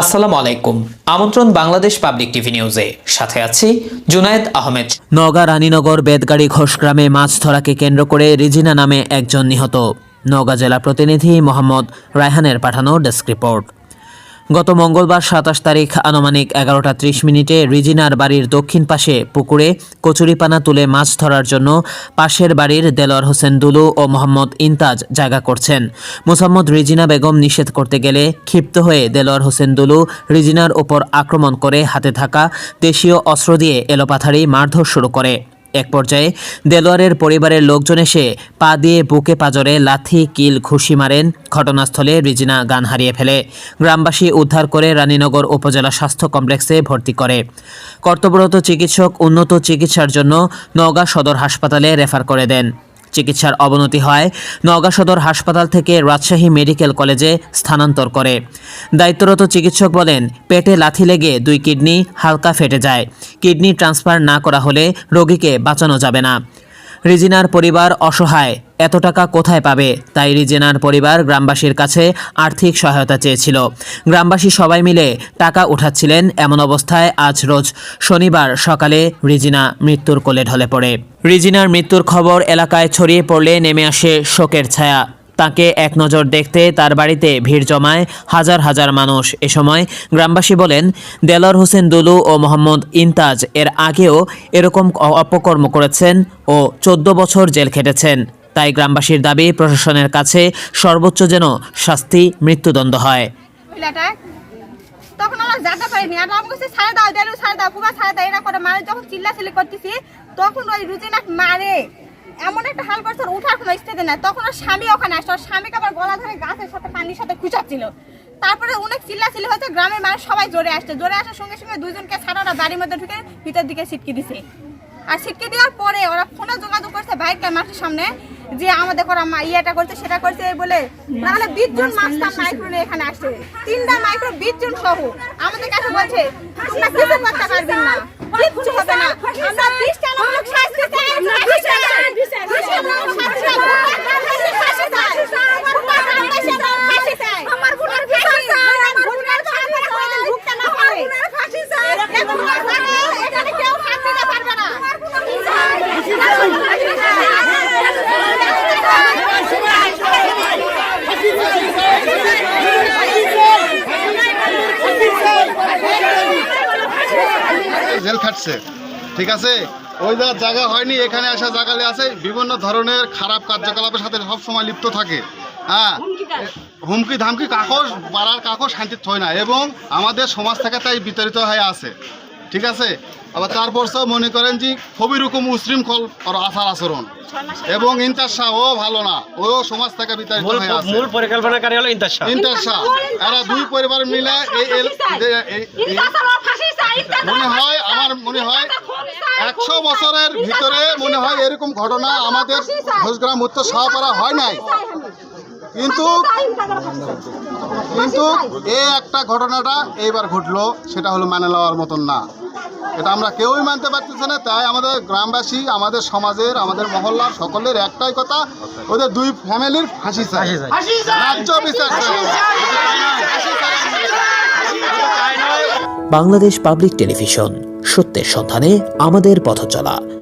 আসসালামু আলাইকুম। আমন্ত্রণ বাংলাদেশ পাবলিক টিভি নিউজে। সাথে আছি জুনায়েদ আহমেদ। নগা রানীনগর বেদগাড়ি ঘোষগ্রামে মাছ ধরাকে কেন্দ্র করে রিজিনা নামে একজন নিহত। নওগাঁ জেলা প্রতিনিধি মোহাম্মদ রায়হানের পাঠানো ডেস্ক রিপোর্ট। গত মঙ্গলবার সাতাশ তারিখ আনুমানিক এগারোটা ত্রিশ মিনিটে রিজিনার বাড়ির দক্ষিণ পাশে পুকুরে কচুরিপানা তুলে মাছ ধরার জন্য পাশের বাড়ির দেলোয়ার হোসেন দুলু ও মোহাম্মদ ইন্তাজ জায়গা করছেন। মোসাম্মদ রিজিনা বেগম নিষেধ করতে গেলে ক্ষিপ্ত হয়ে দেলোয়ার হোসেন দুলু রিজিনার ওপর আক্রমণ করে হাতে থাকা দেশীয় অস্ত্র দিয়ে এলোপাথারি মারধর শুরু করে। এক পর্যায়ে দেলোয়ারের পরিবারের লোকজন এসে পা দিয়ে বুকে পাজরে লাথি, কিল, ঘুষি মারেন। ঘটনাস্থলে রিজিনা গান হারিয়ে ফেলে। গ্রামবাসী উদ্ধার করে রানীনগর উপজেলা স্বাস্থ্য কমপ্লেক্সে ভর্তি করে। কর্তব্যরত চিকিৎসক উন্নত চিকিৎসার জন্য নওগাঁ সদর হাসপাতালে রেফার করে দেন। চিকিৎসার অবনতি হয়। নওগাঁ সদর হাসপাতাল থেকে রাজশাহী মেডিকেল কলেজে স্থানান্তর করে। দায়িত্বরত চিকিৎসক বলেন, পেটে লাথি লেগে দুই কিডনি হালকা ফেটে যায়। কিডনি ট্রান্সফার না করা হলে রোগীকে বাঁচানো যাবে না। রিজিনার পরিবার অসহায়। এত টাকা কোথায় পাবে? তাই রিজিনার পরিবার গ্রামবাসীর কাছে আর্থিক সহায়তা চেয়েছিল। গ্রামবাসী সবাই মিলে টাকা উঠাচ্ছিলেন এমন অবস্থায় আজ রোজ শনিবার সকালে রিজিনা মৃত্যুর কোলে ঢলে পড়ে। রিজিনার মৃত্যুর খবর এলাকায় ছড়িয়ে পড়লে নেমে আসে শোকের ছায়া। তাকে এক নজর দেখতে তার বাড়িতে ভিড় জমায় হাজার হাজার মানুষ। এ সময় গ্রামবাসী বলেন দেলোয়ার হোসেন দুলু ও মোহাম্মদ ইন্তাজ এর আগেও এরকম অপকর্ম করেছেন ও চোদ্দ বছর জেল খেটেছেন। তাই গ্রামবাসীর দাবি, প্রশাসনের কাছে সর্বোচ্চ যেন শাস্তি, মৃত্যুদণ্ড হয়। তখন জানতে পারিনি। আর আমি ছাড়ে দাও ছাড়ে দাও ছাড়ে দাও, এরা করে মারে। যখন চিল্লাচিল্লি করতেছি, তখন ওই রুজিনাক মারে। এমন একটা হাল করছে উঠার কোনো স্টেজে নাই। তখন ওর স্বামী ওখানে আসছে ওর স্বামীকে আবার গলা ধরে গাছের সাথে পানির সাথে খুঁচাচ্ছিল। তারপরে অনেক চিল্লাচিল্লি হয়েছে গ্রামের মানুষ সবাই জোরে আসছে। জোরে আসার সঙ্গে সঙ্গে দুজনকে ছাড়া ওরা বাড়ির মধ্যে ঢুকে ভিতর দিকে ছিটকে দিছে। আর ছিটকে দেওয়ার পরে ওরা ফোনে যোগাযোগ করছে ভাইকে মাঠের সামনে যে আমাদের করা মা ইয়েটা করছে, সেটা করছে বলে। নাহলে বিশ জন মাস্টার মাইক্রো নিয়ে এখানে আসছে। তিনটা মাইক্রো বিশ জন সহ। আমাদের কাছে বলছে, তোমরা কিছু করতে পারবেন না কিচ্ছু হবে না আমরা বিশটা লোক শাস্তি চাই ফাঁসি চাই। বিশটা লোক শাস্তি চাই। ফাঁসি চাই। ফাঁসি চাই। আমার বোনের ফাঁসি চাই। আমার বোনের ফাঁসি চাই। ভুগতে না হয়। এরকম ভাবে এখানে কেউ হাত দিতে পারবে না জেল খাটছে। ঠিক আছে? ওই যা জায়গা হয়নি এখানে আসা জায়গালে আছে। বিভিন্ন ধরনের খারাপ কার্যকলাপের সাথে সব সময় লিপ্ত থাকে। হ্যাঁ? হুমকি ধামকি কাকস পাড়ার কাকস শান্তি হয় না। এবং আমাদের সমাজ থেকে তাই বিতাড়িত হয়ে আছে। ঠিক আছে? আবার তারপর সব মনে করেন যে খুবই রকম উশৃঙ্খল ওর আচার আচরণ। এবং ইন্টার শাহ ও ভালো না। ও সমাজ থেকে বিতাড়িত হয়ে আছে। মূল পরিকল্পনাকারী হলো ইন্টার শাহ। ইন্টার শাহ। এরা দুই পরিবার মিলে এই- মনে হয় আমার মনে হয় একশো বছরের ভিতরে মনে হয় এরকম ঘটনা আমাদের ঘোষগ্রাম উত্তর সাহাপাড়া হয় নাই। কিন্তু কিন্তু এই একটা ঘটনাটা এইবার ঘটলো সেটা হলো মানে নেওয়ার মতন না। এটা আমরা কেউই মানতে পারতেছি না তাই আমাদের গ্রামবাসী আমাদের সমাজের আমাদের মহল্লার সকলের একটাই কথা ওদের দুই ফ্যামিলির ফাঁসি চাই। রাজ্য বিচার চাই। Bangladesh public television. সত্যের সন্ধানে আমাদের পথচলা।